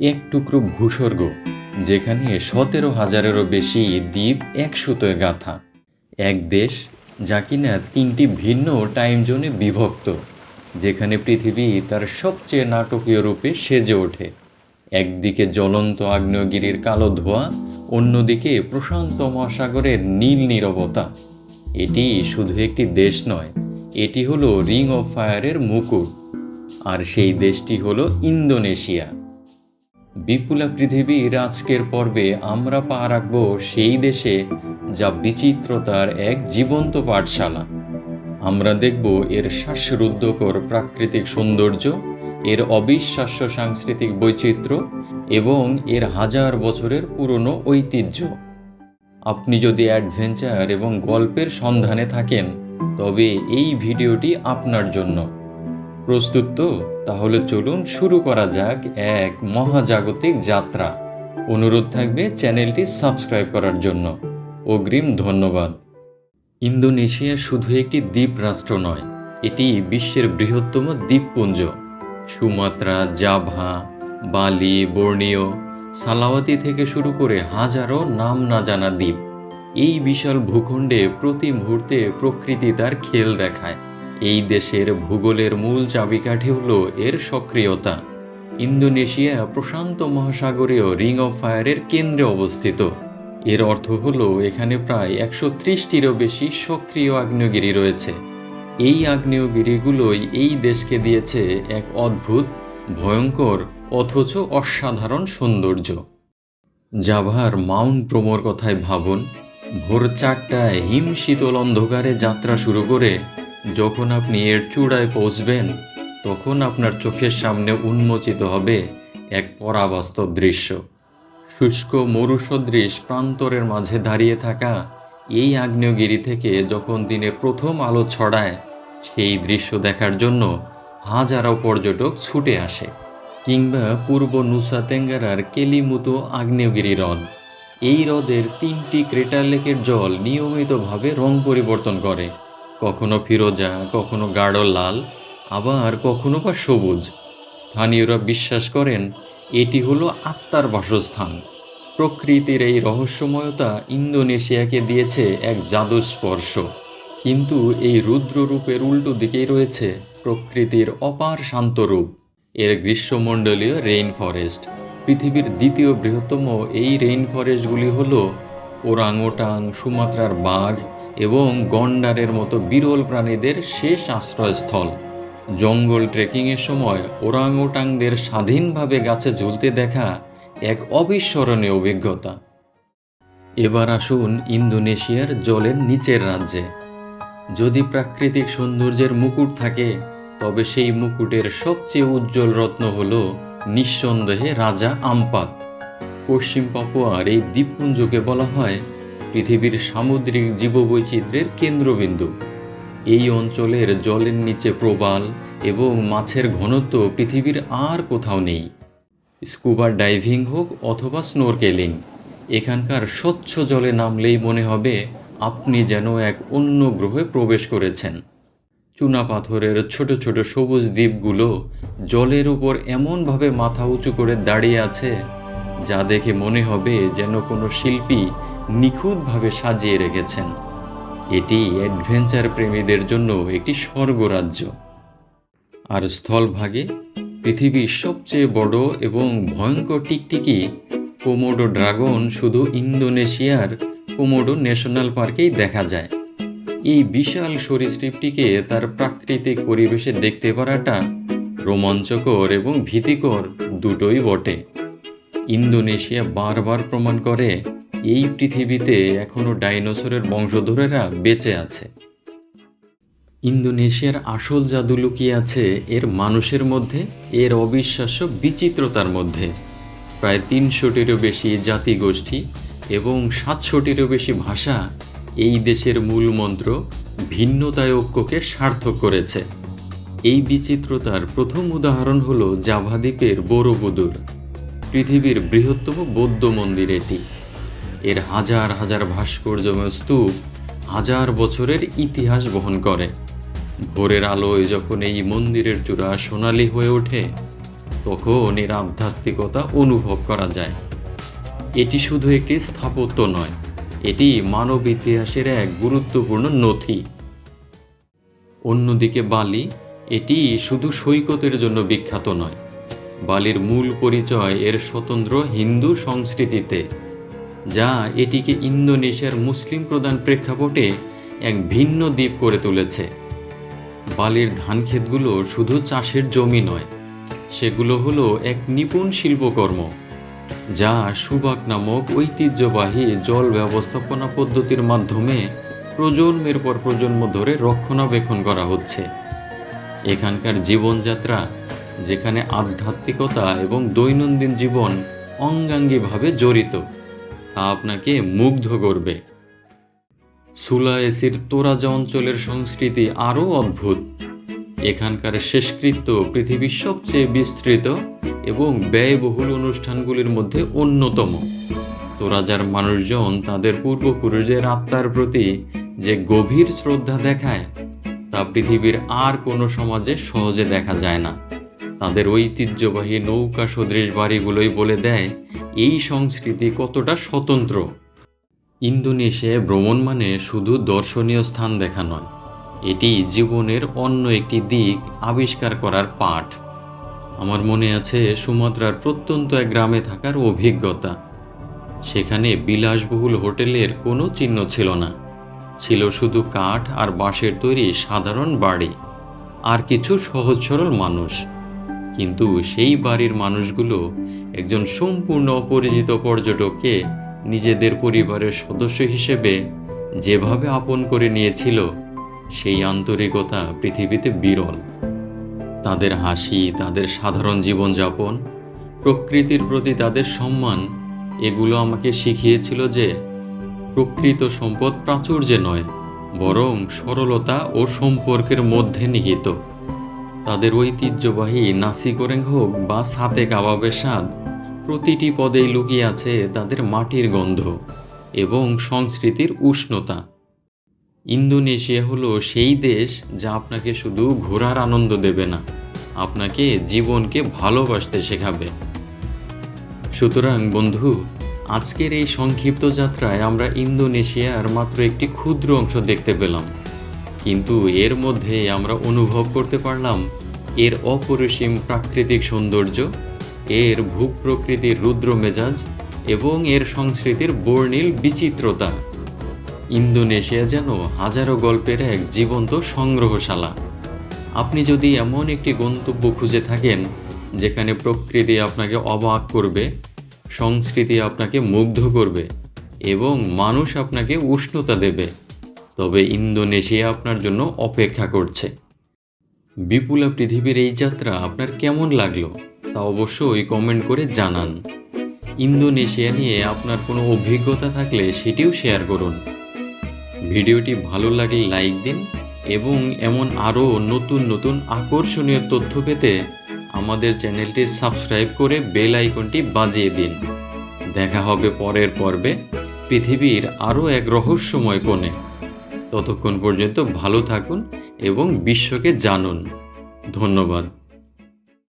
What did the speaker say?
এক টুকরো ভূস্বর্গ, যেখানে সতেরো হাজারেরও বেশি দ্বীপ এক সুতোয় গাঁথা। এক দেশ, যা কিনা তিনটি ভিন্ন টাইম জোনে বিভক্ত, যেখানে পৃথিবী তার সবচেয়ে নাটকীয় রূপে সেজে ওঠে। একদিকে জ্বলন্ত আগ্নেয়গিরির কালো ধোঁয়া, অন্যদিকে প্রশান্ত মহাসাগরের নীল নীরবতা। এটি শুধু একটি দেশ নয়, এটি হলো রিং অফ ফায়ারের মুকুট। আর সেই দেশটি হলো ইন্দোনেশিয়া। বিপুলা পৃথিবীর আজকের পর্বে আমরা পা রাখব সেই দেশে যা বিচিত্রতার এক জীবন্ত পাঠশালা। আমরা দেখব এর শ্বাসরুদ্ধকর প্রাকৃতিক সৌন্দর্য, এর অবিশ্বাস্য সাংস্কৃতিক বৈচিত্র্য এবং এর হাজার বছরের পুরনো ঐতিহ্য। আপনি যদি অ্যাডভেঞ্চার এবং গল্পের সন্ধানে থাকেন, তবে এই ভিডিওটি আপনার জন্য। প্রস্তুত তো? তাহলে চলুন শুরু করা যাক এক মহাজাগতিক যাত্রা। অনুরোধ থাকবে চ্যানেলটি সাবস্ক্রাইব করার জন্য। অগ্রিম ধন্যবাদ। ইন্দোনেশিয়া শুধু একটি দ্বীপ রাষ্ট্র নয়, এটি বিশ্বের বৃহত্তম দ্বীপপুঞ্জ। সুমাত্রা, জাভা, বালি, বর্ণীয়, সালাওয়াতি থেকে শুরু করে হাজারো নাম না জানা দ্বীপ। এই বিশাল ভূখণ্ডে প্রতি মুহূর্তে প্রকৃতি তার খেল দেখায়। এই দেশের ভূগোলের মূল চাবিকাঠি হল এর সক্রিয়তা। ইন্দোনেশিয়া প্রশান্ত মহাসাগরীয় রিং অফ ফায়ারের কেন্দ্রে অবস্থিত। এর অর্থ হল এখানে প্রায় একশো ত্রিশটিরও বেশি সক্রিয় আগ্নেয়গিরি রয়েছে। এই আগ্নেয়গিরিগুলোই এই দেশকে দিয়েছে এক অদ্ভুত, ভয়ঙ্কর, অথচ অসাধারণ সৌন্দর্য। জাভার মাউন্ট প্রোমোর কথায় ভাবুন, ভোর চারটায় হিম শীতল অন্ধকারে যাত্রা শুরু করে যখন আপনি এর চূড়ায় পৌঁছবেন, তখন আপনার চোখের সামনে উন্মোচিত হবে এক পরাবাস্তব দৃশ্য। শুষ্ক মরুসদৃশ প্রান্তরের মাঝে দাঁড়িয়ে থাকা এই আগ্নেয়গিরি থেকে যখন দিনের প্রথম আলো ছড়ায়, সেই দৃশ্য দেখার জন্য হাজারো পর্যটক ছুটে আসে, কিংবা পূর্ব নুসা তেঙ্গারার কেলিমুতো আগ্নেয়গিরি হ্রদ। এই হ্রদের তিনটি ক্রেটার লেকের জল নিয়মিতভাবে রং পরিবর্তন করে। কখনো ফিরোজা, কখনো গাঢ় লাল, আবার কখনো বা সবুজ। স্থানীয়রা বিশ্বাস করেন, এটি হলো আত্মার বাসস্থান। প্রকৃতির এই রহস্যময়তা ইন্দোনেশিয়াকে দিয়েছে এক জাদু স্পর্শ। কিন্তু এই রুদ্ররূপের উল্টো দিকেই রয়েছে প্রকৃতির অপার শান্ত রূপ। এর গ্রীষ্মমণ্ডলীয় রেইন ফরেস্ট পৃথিবীর দ্বিতীয় বৃহত্তম এই রেইন ফরেস্টগুলি হল ওরাংওটাং, সুমাত্রার বাঘ এবং গন্ডারের মতো বিরল প্রাণীদের শেষ আশ্রয়স্থল। জঙ্গল ট্রেকিংয়ের সময় ওরাংওটাংদের স্বাধীনভাবে গাছে ঝুলতে দেখা এক অবিস্মরণীয় অভিজ্ঞতা। এবার আসুন ইন্দোনেশিয়ার জলের নিচের রাজ্যে। যদি প্রাকৃতিক সৌন্দর্যের মুকুট থাকে, তবে সেই মুকুটের সবচেয়ে উজ্জ্বল রত্ন হল নিঃসন্দেহে রাজা আমপাত। পশ্চিম পাপুয়ার এই দ্বীপপুঞ্জকে বলা হয় পৃথিবীর সামুদ্রিক জীববৈচিত্র্যের কেন্দ্রবিন্দু। এই অঞ্চলের জলের নিচে প্রবাল এবং মাছের ঘনত্ব পৃথিবীর আর কোথাও নেই। স্কুবা ডাইভিং হোক অথবা স্নোরকেলিং, এখানকার স্বচ্ছ জলে নামলেই মনে হবে আপনি যেন এক অন্য গ্রহে প্রবেশ করেছেন। চুনা পাথরের ছোট ছোট সবুজ দ্বীপগুলো জলের উপর এমনভাবে মাথা উঁচু করে দাঁড়িয়ে আছে, যা দেখে মনে হবে যেন কোনো শিল্পী নিখুঁতভাবে সাজিয়ে রেখেছেন। এটি অ্যাডভেঞ্চার প্রেমীদের জন্য একটি স্বর্গরাজ্য। আর স্থলভাগে পৃথিবীর সবচেয়ে বড় এবং ভয়ঙ্কর টিকটিকি কোমোডো ড্রাগন শুধু ইন্দোনেশিয়ার কোমোডো ন্যাশনাল পার্কেই দেখা যায়। এই বিশাল সরীসৃপটিকে তার প্রাকৃতিক পরিবেশে দেখতে পারাটা রোমাঞ্চকর এবং ভীতিকর দুটোই বটে। ইন্দোনেশিয়া বারবার প্রমাণ করে এই পৃথিবীতে এখনও ডাইনোসরের বংশধরেরা বেঁচে আছে। ইন্দোনেশিয়ার আসল জাদু লুকিয়ে আছে এর মানুষের মধ্যে, এর অবিশ্বাস্য বিচিত্রতার মধ্যে। প্রায় তিনশোটিরও বেশি জাতিগোষ্ঠী এবং সাতশোটিরও বেশি ভাষা এই দেশের মূল মন্ত্র ভিন্নতায় ঐক্যকে সার্থক করেছে। এই বিচিত্রতার প্রথম উদাহরণ হল জাভা দ্বীপের বোরোবুদুর পৃথিবীর বৃহত্তম বৌদ্ধ মন্দির এটি। এর হাজার হাজার ভাস্কর্যময় স্তূপ হাজার বছরের ইতিহাস বহন করে। ভোরের আলোয় যখন এই মন্দিরের চূড়া সোনালি হয়ে ওঠে, তখন এর আধ্যাত্মিকতা অনুভব করা যায়। এটি শুধু একটি স্থাপত্য নয়, এটি মানব ইতিহাসের এক গুরুত্বপূর্ণ নথি। অন্যদিকে বালি, এটি শুধু সৈকতের জন্য বিখ্যাত নয়, বালির মূল পরিচয় এর স্বতন্ত্র হিন্দু সংস্কৃতিতে। যা এটিকে ইন্দোনেশিয়ার মুসলিম প্রধান প্রেক্ষাপটে এক ভিন্ন দ্বীপ করে তুলেছে। বালির ধান ক্ষেতগুলো শুধু চাষের জমি নয়, সেগুলো হলো এক নিপুণ শিল্পকর্ম, যা সুবাক নামক ঐতিহ্যবাহী জল ব্যবস্থাপনা পদ্ধতির মাধ্যমে প্রজন্মের পর প্রজন্ম ধরে রক্ষণাবেক্ষণ করা হচ্ছে। এখানকার জীবনযাত্রা, যেখানে আধ্যাত্মিকতা এবং দৈনন্দিন জীবন অঙ্গাঙ্গিভাবে জড়িত তা আপনাকে মুগ্ধ করবে। সুলায়েসির তোরাজা অঞ্চলের সংস্কৃতি আরও অদ্ভুত। এখানকার শেষকৃত্য পৃথিবীর সবচেয়ে বিস্তৃত এবং ব্যয়বহুল অনুষ্ঠানগুলির মধ্যে অন্যতম। তোরাজার মানুষজন তাদের পূর্বপুরুষদের আত্মার প্রতি যে গভীর শ্রদ্ধা দেখায়, তা পৃথিবীর আর কোনো সমাজে সহজে দেখা যায় না। তাদের ঐতিহ্যবাহী নৌকা সদৃশ বাড়িগুলোই বলে দেয় এই সংস্কৃতি কতটা স্বতন্ত্র? ইন্দোনেশিয়ায় ভ্রমণ মানে শুধু দর্শনীয় স্থান দেখা নয়, এটি জীবনের অন্য একটি দিক আবিষ্কার করার পাঠ। আমার মনে আছে সুমাত্রার প্রত্যন্ত এক গ্রামে থাকার অভিজ্ঞতা। সেখানে বিলাসবহুল হোটেলের কোনো চিহ্ন ছিল না, ছিল শুধু কাঠ আর বাঁশের তৈরি সাধারণ বাড়ি, আর কিছু সহজ সরল মানুষ। কিন্তু সেই বাড়ির মানুষগুলো একজন সম্পূর্ণ অপরিচিত পর্যটককে নিজেদের পরিবারের সদস্য হিসেবে যেভাবে আপন করে নিয়েছিল, সেই আন্তরিকতা পৃথিবীতে বিরল। তাদের হাসি, তাদের সাধারণ জীবনযাপন, প্রকৃতির প্রতি তাদের সম্মান, এগুলো আমাকে শিখিয়েছিল যে প্রকৃত সম্পদ প্রাচুর্যে নয়, বরং সরলতা ও সম্পর্কের মধ্যে নিহিত। তাদের ঐতিহ্যবাহী নাসি গোরেং হোক বা সাতে কাবাবের স্বাদ প্রতিটি পদেই লুকিয়ে আছে তাদের মাটির গন্ধ এবং সংস্কৃতির উষ্ণতা। ইন্দোনেশিয়া হলো সেই দেশ যা আপনাকে শুধু ঘোরার আনন্দ দেবে না, আপনাকে জীবনকে ভালোবাসতে শেখাবে। সুতরাং বন্ধু, আজকের এই সংক্ষিপ্ত যাত্রায় আমরা ইন্দোনেশিয়ার মাত্র একটি ক্ষুদ্র অংশ দেখতে পেলাম। কিন্তু এর মধ্যে আমরা অনুভব করতে পারলাম এর অপরিসীম প্রাকৃতিক সৌন্দর্য, এর ভূ প্রকৃতির রুদ্র মেজাজ এবং এর সংস্কৃতির বর্ণিল বিচিত্রতা। ইন্দোনেশিয়া যেন হাজারো গল্পের এক জীবন্ত সংগ্রহশালা। আপনি যদি এমন একটি গন্তব্য খুঁজে থাকেন, যেখানে প্রকৃতি আপনাকে অবাক করবে, সংস্কৃতি আপনাকে মুগ্ধ করবে এবং মানুষ আপনাকে উষ্ণতা দেবে। তবে ইন্দোনেশিয়া আপনার জন্য অপেক্ষা করছে। বিপুলা পৃথিবীর এই যাত্রা আপনার কেমন লাগল তা অবশ্যই কমেন্ট করে জানান। ইন্দোনেশিয়া নিয়ে আপনার কোনো অভিজ্ঞতা থাকলে সেটিও শেয়ার করুন। ভিডিওটি ভালো লাগলে লাইক দিন এবং এমন আরও নতুন নতুন আকর্ষণীয় তথ্য পেতে আমাদের চ্যানেলটি সাবস্ক্রাইব করে বেল আইকনটি বাজিয়ে দিন। দেখা হবে পরের পর্বে। পৃথিবীর আরও এক রহস্যময় কোণে। ততক্ষণ পর্যন্ত ভালো থাকুন এবং বিশ্বকে জানুন। ধন্যবাদ।